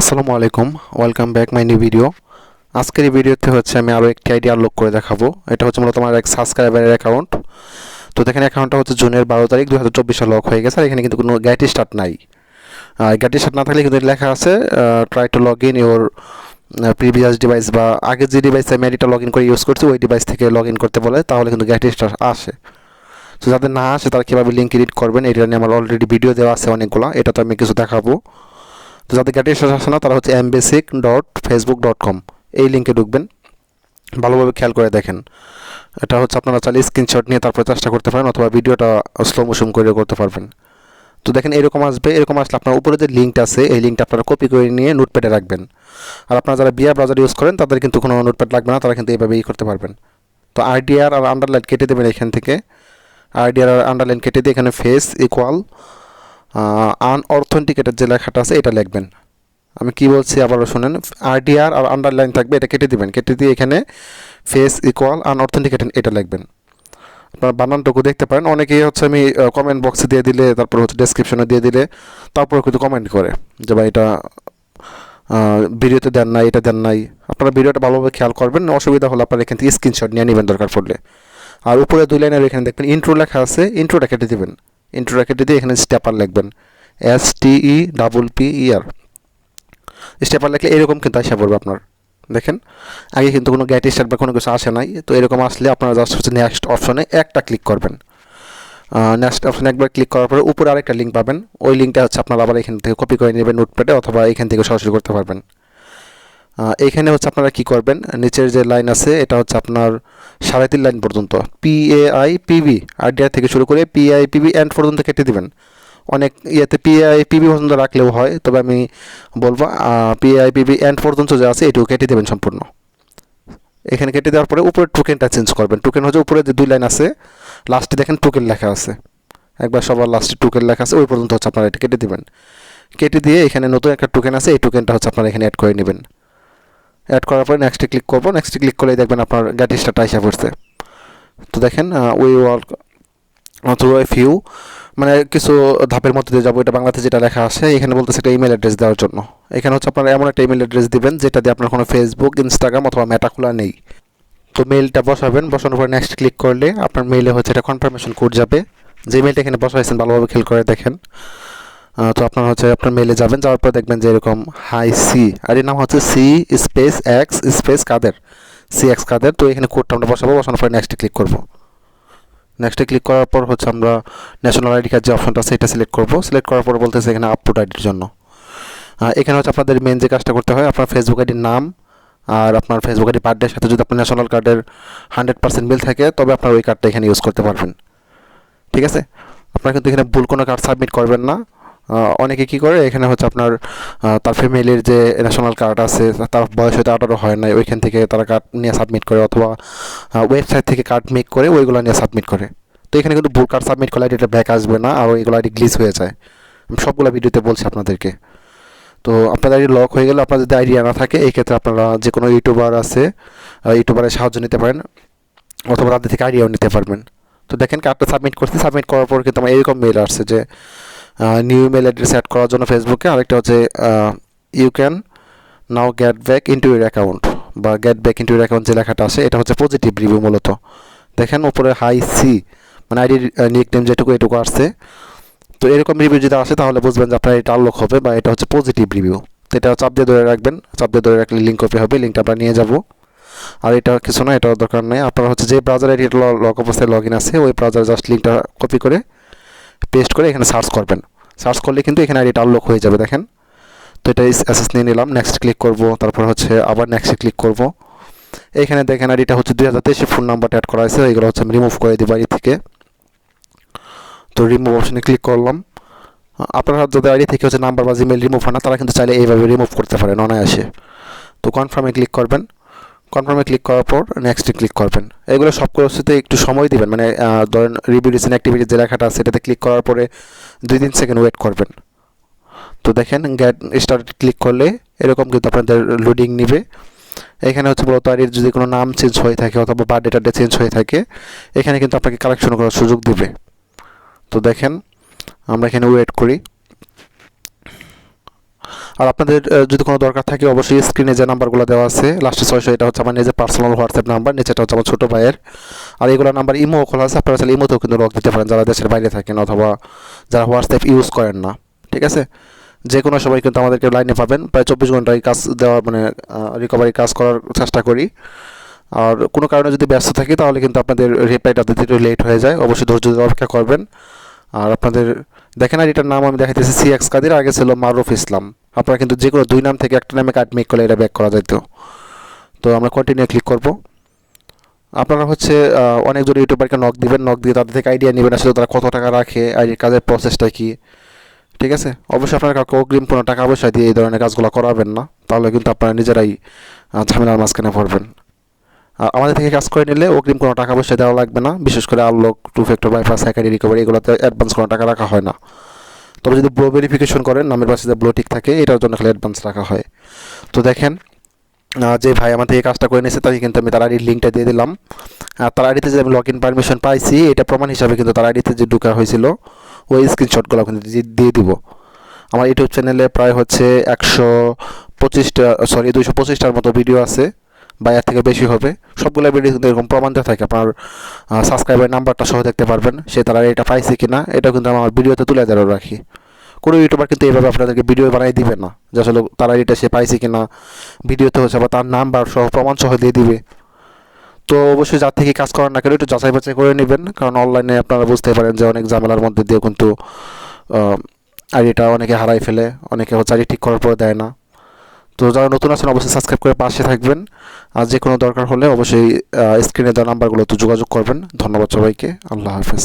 আসসালামু আলাইকুম welcome back my new video আজকের এই ভিডিওতে হচ্ছে আমি আরও একটি আইডি আনলক করে দেখাবো। এটা হচ্ছে মূলত আমার এক সাবস্ক্রাইবারের অ্যাকাউন্ট তো দেখেন অ্যাকাউন্টটা হচ্ছে জুনের বারো তারিখ দু হাজার চব্বিশে লক হয়ে গেছে, আর এখানে কিন্তু কোনো গ্যাটি স্টার্ট নাই। গ্যাটি স্টার্ট না থাকলে কিন্তু লেখা আছে try to log in your previous device বা আগে যে ডিভাইসে আমি আইডিটা লগ ইন করে ইউজ করছি, ওই ডিভাইস থেকে লগ ইন করতে বলে, তাহলে কিন্তু গ্যাটি স্টার্ট আসে। তো যাদের না আসে, তারা কীভাবে লিঙ্ক এডিট করবেন, এটা নিয়ে আমার অলরেডি ভিডিও দেওয়া আছে অনেকগুলো, এটা তো আমি কিছু দেখাবো। তো যাদের স্টার্ট আসে না, তারা হচ্ছে mbasic dot Facebook dot com এই লিঙ্কে ঢুকবেন, ভালোভাবে খেয়াল করে দেখেন। এটা হচ্ছে আপনারা চাইলে স্ক্রিনশট নিয়ে তারপরে চেষ্টা করতে পারেন অথবা ভিডিওটা স্লো মোশন করে করতে পারবেন। তো দেখেন এরকম আসবে, এরকম আসলে আপনার উপরে যে লিঙ্কটা আছে, এই লিঙ্কটা আপনারা কপি করে নিয়ে নোটপ্যাডে রাখবেন। আর আপনারা যারা বিয়া ব্রাউজার ইউজ করেন, তাদের কিন্তু কোনো নোটপ্যাড লাগবে না, তারা কিন্তু এইভাবেই করতে পারবেন। তো আইডিআর আর আন্ডারলাইন কেটে দেবেন এখান থেকে। আইডিআর আর আন্ডারলাইন কেটে দিয়ে এখানে ফেস ইকুয়াল আনঅথেন্টিকেটেড যে লেখাটা আছে, এটা লিখবেন। আমি কি বলছি আবারও শুনেন আরডিআর আর আন্ডারলাইন থাকবে, এটা কেটে দিবেন। কেটে দিয়ে এখানে ফেস ইকুয়াল আনঅথেন্টিকেটেড এটা লিখবেন। আপনার বানানটুকু দেখতে পারেন। অনেকেই হচ্ছে আমি কমেন্ট বক্সে দিয়ে দিলে, তারপর হচ্ছে ডেসক্রিপশনে দিয়ে দিলে, তারপর কিন্তু কমেন্ট করে যে ভাই এটা ভিডিওতে দেন নাই, এটা দেন নাই। আপনারা ভিডিওটা ভালোভাবে খেয়াল করবেন, অসুবিধা হলে আপনারা এখান থেকে স্ক্রিনশট নিয়ে নেবেন দরকার পড়লে। আর উপরে দুই লাইনের এখানে দেখবেন ইন্ট্রো লেখা আছে ইন্ট্রোটা কেটে দেবেন। ইন্ট্রোটা কেটে দিয়ে এখানে স্টেপার লিখবেন। S T E double P E R stepper লিখলে এরকম কিন্তু আসা পড়বে আপনার। দেখেন, আগে কিন্তু কোনো গ্যাট স্টার্ট বা কোনো কিছু আসে নাই। তো এরকম আসলে আপনারা জাস্ট হচ্ছে নেক্সট অপশনে একটা ক্লিক করবেন। নেক্সট অপশনে একবার ক্লিক করার পরে উপরে আরেকটা লিঙ্ক পাবেন। ওই লিঙ্কটা হচ্ছে আপনারা আবার এখান থেকে কপি করে নেবেন নোটপ্যাডে অথবা এখান থেকে সরাসরি করতে পারবেন। এখানে হচ্ছে আপনারা কি করবেন? নিচের যে লাইন আছে, এটা হচ্ছে আপনার সাড়ে তিন লাইন পর্যন্ত। P A I P B idea থেকে শুরু করে পি আই পিবি এন্ড পর্যন্ত কেটে দিবেন। অনেক ইয়েতে পিআই পিবি পর্যন্ত রাখলেও হয়, তবে আমি বলব পিআই পিবি এন্ড পর্যন্ত যা আছে, এটুকু কেটে দেবেন সম্পূর্ণ। এখানে কেটে দেওয়ার পরে উপরে টোকেনটা চেঞ্জ করবেন। টোকেন হচ্ছে উপরে যে দুই লাইন আছে লাস্টে দেখেন টোকেন লেখা আছে। একবার সবার লাস্টে টোকেন লেখা আছে, ওই পর্যন্ত হচ্ছে আপনারা এটা কেটে দেবেন। কেটে দিয়ে এখানে নতুন একটা টোকেন আছে, এই টোকেনটা হচ্ছে আপনারা এখানে অ্যাড করে নেবেন। অ্যাড করার পরে নেক্সটে ক্লিক করব। নেক্সটে ক্লিক করলেই দেখবেন আপনার গ্যাটিসটা এসে পড়ছে। তো দেখেন we work through a few মানে কিছু ধাপের মধ্যে দিয়ে যাব। এটা বাংলাতে যেটা লেখা আছে, এখানে বলতেছে এটা ইমেল অ্যাড্রেস দেওয়ার জন্য। এখানে হচ্ছে আপনারা এমন একটা ইমেল অ্যাড্রেস দিবেন, যেটা দিয়ে আপনার কোনো ফেসবুক ইনস্টাগ্রাম অথবা মেটা খোলা নেই। তো মেলটা বসাবেন, বসানোর পর নেক্সট ক্লিক করলে আপনার মেইলে হচ্ছে এটা কনফার্মেশন কোড যাবে। যে মেলটা এখানে বসাইছেন, ভালোভাবে খেয়াল করে দেখেন। তো আপনার হচ্ছে আপনার মেলে যাবেন, যাওয়ার পর দেখবেন যে এরকম হাই সি আর এর নাম হচ্ছে C space X space Kader C X Kader, তো এখানে কোডটা আমরা বসাবো, বসানোর পরে নেক্সটে ক্লিক করব। নেক্সটে ক্লিক করার পর হচ্ছে আমরা ন্যাশনাল আইডি কার্ড যে অপশনটা আছে সিলেক্ট করব। সিলেক্ট করার পর বলতেছে এখানে আপলোড আইডির জন্য। এখানে হচ্ছে আপনাদের মেন যে কাজটা করতে হয়, আপনার ফেসবুক আইডির নাম আর আপনার ফেসবুক আইডি বার্থডের সাথে যদি আপনার ন্যাশনাল কার্ডের হান্ড্রেড পার্সেন্ট মিল থাকে, তবে আপনার ওই কার্ডটা এখানে ইউজ করতে পারবেন। ঠিক আছে? আপনারা কিন্তু এখানে ভুল কোনো কার্ড সাবমিট করবেন না। অনেকে কী করে? এখানে হচ্ছে আপনার তার ফ্যামিলির যে ন্যাশনাল কার্ড আছে, তার বয়স হয়তো আঠারো হয় নাই, ওইখান থেকে তারা কার্ড নিয়ে সাবমিট করে অথবা ওয়েবসাইট থেকে কার্ড মেক করে ওইগুলো নিয়ে সাবমিট করে। তো এখানে কিন্তু ভুল কার্ড সাবমিট করলে আইডিটা ব্যাক আসবে না আর ওইগুলো আইডি গ্লিচ হয়ে যায়। আমি সবগুলো ভিডিওতে বলছি আপনাদেরকে। তো আপনাদের আইডি লক হয়ে গেলে আপনার যদি আইডিয়া না থাকে, এই ক্ষেত্রে আপনারা যে কোনো ইউটিউবার আছে ইউটিউবারের সাহায্য নিতে পারেন অথবা তাদের থেকে আইডিয়াও নিতে পারবেন। তো দেখেন কার্ডটা সাবমিট করছি সাবমিট করার পর কিন্তু আমার এরকম মেল আসছে যে নিউ ইমেল অ্যাড্রেস অ্যাড করার জন্য ফেসবুকে আরেকটা হচ্ছে you can now get back into your account বা get back into your account যে লেখাটা আছে, এটা হচ্ছে পজিটিভ রিভিউ মূলত। দেখেন উপরে হাই সি মানে আইডির নিক নেম যেটুকু এটুকু আসছে। তো এরকম রিভিউ যদি আসে, তাহলে বুঝবেন যে আপনার এটা আনলক হবে বা এটা হচ্ছে পজিটিভ রিভিউ তো এটা চাপ দিয়ে ধরে রাখবেন, চাপ দিয়ে ধরে রাখলে লিঙ্ক কপি হবে লিঙ্কটা আমরা নিয়ে যাব। আর এটা কিছু না, এটাও দরকার নেই। আপনার হচ্ছে যে ব্রাউজার আইডি লক অবস্থায় লগ ইন আছে, ওই ব্রাউজার জাস্ট লিঙ্কটা কপি করে পেস্ট করে এখানে সার্চ করবেন। সার্চ করলে কিন্তু এখানে আইডিটা আনলক হয়ে যাবে, দেখেন। তো এটা অ্যাসেস নিয়ে নিলাম নেক্সট ক্লিক করব, তারপর হচ্ছে আবার নেক্সটে ক্লিক করব। এখানে দেখেন আইডিটা হচ্ছে দুই হাজার তেইশে ফোন নাম্বারটা অ্যাড করা আছে, এগুলো হচ্ছে আমি রিমুভ করে দিই বাড়ি থেকে। তো রিমুভ অপশনে ক্লিক করলাম। আপনারা যদি আইডি থেকে হচ্ছে নাম্বার বা জিমেল রিমুভ হয় না, তারা কিন্তু চাইলে এইভাবে রিমুভ করতে পারেন, অনায়াসে। তো কনফার্মে ক্লিক করবেন। কনফার্মে ক্লিক করার পর নেক্সটে ক্লিক করবেন। এগুলো সব কিছুতে একটু সময় দিবেন। মানে ধরেন রিভিউ রিসেন্ট অ্যাক্টিভিটি যে লেখাটা সেটাতে ক্লিক করার পরে দুই তিন সেকেন্ড ওয়েট করবেন। তো দেখেন গ্যাট স্টার্ট ক্লিক করলে এরকম কিন্তু আপনাদের লোডিং নিবে। এখানে হচ্ছে বলতো আর যদি কোনো নাম চেঞ্জ হয়ে থাকে অথবা বার্থডে টার্থডে চেঞ্জ হয়ে থাকে, এখানে কিন্তু আপনাকে কালেকশন করার সুযোগ দিবে। তো দেখেন, আমরা এখানে ওয়েট করি। আর আপনাদের যদি কোনো দরকার থাকে, অবশ্যই স্ক্রিনে যে নাম্বারগুলো দেওয়া আছে লাস্টে ছয়শো, এটা হচ্ছে আমার নিজের পার্সোনাল হোয়াটসঅ্যাপ নাম্বার নিচেটা হচ্ছে আমার ছোটো ভাইয়ের। আর এগুলো নাম্বার ইমো খোলা আছে, আপনারা চাইলে ইমোতেও কিন্তু লক দিতে পারেন, যারা দেশের বাইরে থাকেন অথবা যারা হোয়াটসঅ্যাপ ইউজ করেন না, ঠিক আছে? যে কোনো সময় কিন্তু আমাদেরকে লাইনে পাবেন, প্রায় চব্বিশ ঘন্টায় কাজ দেওয়া মানে রিকভারি কাজ করার চেষ্টা করি। আর কোনো কারণে যদি ব্যস্ত থাকি, তাহলে কিন্তু আপনাদের রিপ্লাইটা দিতে একটু লেট হয়ে যায়, অবশ্যই ধৈর্য ধরে অপেক্ষা করবেন। আর আপনাদের, দেখেন আর এটার নাম আমি দেখাইতেছি সি এক্স কাদির আগে ছিল মারুফ ইসলাম। আপনারা কিন্তু যে কোনো দুই নাম থেকে একটা নামে কার্ড মেক করলে এটা ব্যাক করা যেত তো আমরা কন্টিনিউ ক্লিক করব। আপনারা হচ্ছে অনেকজন ইউটিউবারকে নক দিবেন নক দিয়ে তাদের থেকে আইডিয়া নেবেন আসলে তারা কত টাকা রাখে আইডির কাজের প্রসেসটা কি। ঠিক আছে? অবশ্যই আপনারা কাউকে অগ্রিম কোনো টাকা পয়সা দিয়ে এই ধরনের কাজগুলো করাবেন না, তাহলে কিন্তু আপনারা নিজেরাই ঝামেলার মাঝখানে পড়বেন। আমাদের থেকে কাজ করে নিলে অগ্রিম কোনো টাকা পয়সা দেওয়া লাগবে না, বিশেষ করে আনলক টু ফ্যাক্টর বাইপাস হ্যাকারি রিকভারি এগুলোতে অ্যাডভান্স কোনো টাকা রাখা হয় না। তবে যদি ব্লো ভেরিফিকেশন করেন, নামের পাশে যে ব্লো টিক থাকে, এটার জন্য খালি অ্যাডভান্স রাখা হয়। তো দেখেন যে ভাই আমার থেকে কাজটা করে নিয়েছে, তাকে কিন্তু আমি তার আইডির লিঙ্কটা দিয়ে দিলাম। আর তার আইডিতে যে আমি লগ ইন পারমিশন পাইছি, এটা প্রমাণ হিসাবে কিন্তু তার আইডিতে যে ঢুকা হয়েছিল, ওই স্ক্রিনশটগুলো কিন্তু দিয়ে- দিব। আমার ইউটিউব চ্যানেলে প্রায় হচ্ছে একশো পঁচিশটা সরি দুইশো পঁচিশটার মতো ভিডিও আছে। বা এর থেকে বেশি হবে। সবগুলো ভিডিও কিন্তু এরকম প্রমাণ থাকে। আপনার সাবস্ক্রাইবার নাম্বারটা সহ দেখতে পারবেন সে তারা এটা পাইছে কিনা। এটা কিন্তু আমার ভিডিওতে তুলে ধরে রাখি। কোনো ইউটিউবার কিন্তু এইভাবে আপনাদেরকে ভিডিও বানাই দিবে না। যে আসলে তারা এটা সে পাইছে কি কিনা। ভিডিওতে হচ্ছে বা তার নাম্বার সহ প্রমাণ সহ দিয়ে দিবে। তো অবশ্যই যার থেকে কাজ করার না কেন একটু যাচাই বাছাই করে নেবেন। কারণ অনলাইনে আপনারা বুঝতে পারেন যে অনেক ঝামেলার মধ্যে দিয়ে কিন্তু আইডিটা অনেকে হারাই ফেলে। অনেকে হচ্ছে ঠিক করার পরে দেয় না। তো যারা নতুন আছেন, অবশ্যই সাবস্ক্রাইব করে পাশে থাকবেন। আর যে কোনো দরকার হলে অবশ্যই স্ক্রিনে দেওয়া নাম্বারগুলোতে যোগাযোগ করবেন। ধন্যবাদ সবাইকে। আল্লাহ হাফেজ।